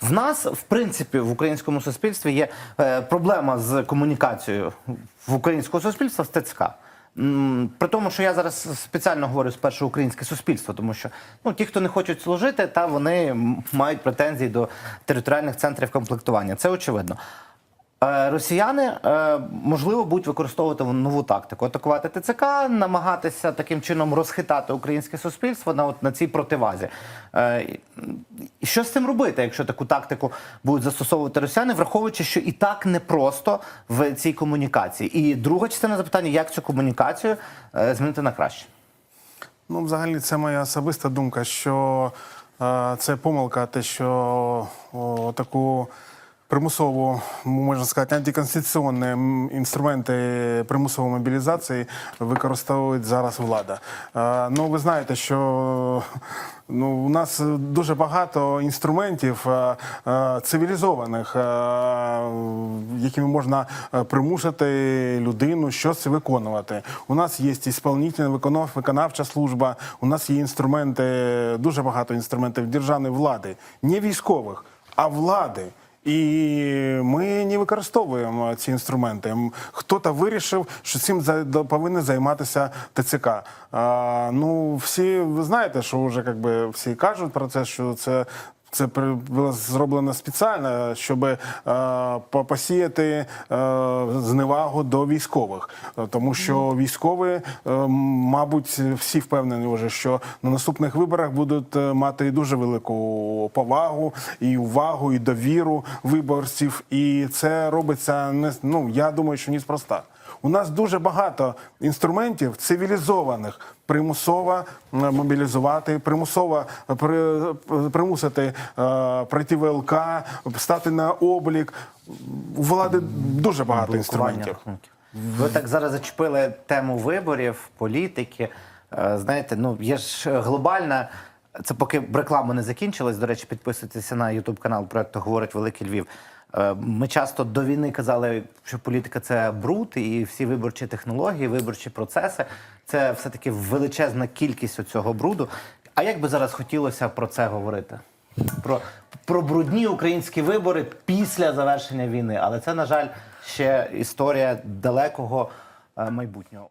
В нас, в принципі, в українському суспільстві є е, проблема з комунікацією в українського суспільства з ТЦК. При тому, що я зараз спеціально говорю спершу українське суспільство, тому що ну, ті, хто не хочуть служити, та вони мають претензії до територіальних центрів комплектування. Це очевидно. Е, Росіяни е, можливо будуть використовувати нову тактику: атакувати ТЦК, намагатися таким чином розхитати українське суспільство на от на цій противазі. Е, що з цим робити, якщо таку тактику будуть застосовувати росіяни, враховуючи, що і так непросто в цій комунікації? І друга частина запитання: як цю комунікацію змінити на краще? Ну, взагалі, це моя особиста думка, що е, це помилка, те, що о, таку примусову, можна сказати, антиконституційні інструменти примусової мобілізації використовують зараз влада. Е, ну, ви знаєте, що ну, у нас дуже багато інструментів е, е, цивілізованих, якими можна примусити людину щось виконувати. У нас є ісполнительна виконав, виконавча служба, у нас є інструменти, дуже багато інструментів державної влади, не військових, а влади. І ми не використовуємо ці інструменти. Хто-то вирішив, що цим повинен займатися ТЦК. А, ну, всі ви знаєте, що вже якби всі кажуть про це, що це. Це було зроблено спеціально, щоб е, посіяти е, зневагу до військових, Е, тому що військові, мабуть, всі впевнені вже, що на наступних виборах будуть мати дуже велику повагу і увагу, і довіру виборців. І це робиться не ну я думаю, що неспроста. У нас дуже багато інструментів цивілізованих примусово мобілізувати, примусово при, примусити пройти ВЛК, стати на облік. У влади дуже багато інструментів. Ви так зараз зачепили тему виборів, політики. Е, Знаєте, ну є ж глобальна. Це поки реклама не закінчилась. До речі, підписуйтеся на Ютуб канал проекту Говорить Великий Львів. Е, Ми часто до війни казали, що політика це бруд, і всі виборчі технології, виборчі процеси це все-таки величезна кількість цього бруду. А як би зараз хотілося про це говорити? Про, про брудні українські вибори після завершення війни. Але це, на жаль, ще історія далекого е, майбутнього.